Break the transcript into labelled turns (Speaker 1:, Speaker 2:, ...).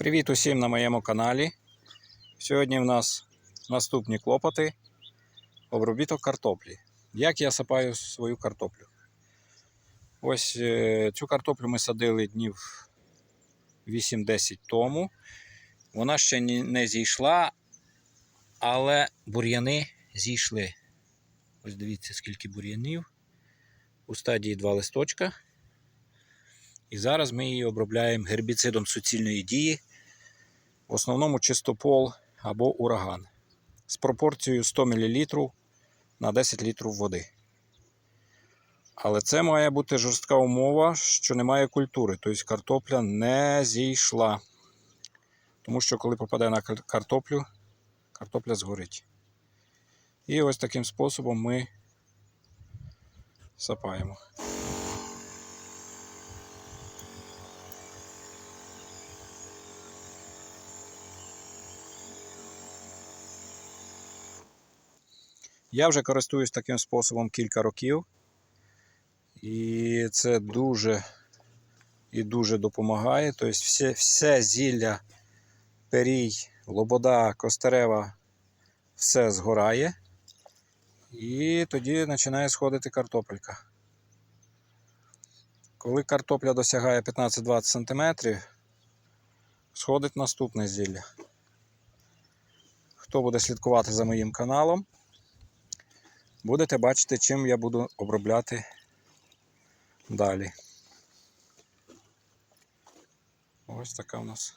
Speaker 1: Привіт усім на моєму каналі. Сьогодні в нас наступні клопоти обробіток картоплі. Як я сапаю свою картоплю? Ось е, цю картоплю ми садили днів 8-10 тому. Вона ще не зійшла, але бур'яни зійшли. Ось дивіться, скільки бур'янів. У стадії два листочка. І зараз ми її обробляємо гербіцидом суцільної дії, в основному чистопол або ураган з пропорцією 100 мл на 10 літрів води. Але це має бути жорстка умова, що немає культури, тобто картопля не зійшла. Тому що коли попаде на картоплю, картопля згорить. І ось таким способом ми сапаємо. Я вже користуюсь таким способом кілька років. І це дуже і дуже допомагає. Тобто все, все зілля, перій, лобода, костерева, все згорає. І тоді починає сходити картопелька. Коли картопля досягає 15-20 см, сходить наступне зілля. Хто буде слідкувати за моїм каналом, будете бачити, чим я буду обробляти далі. Ось така у нас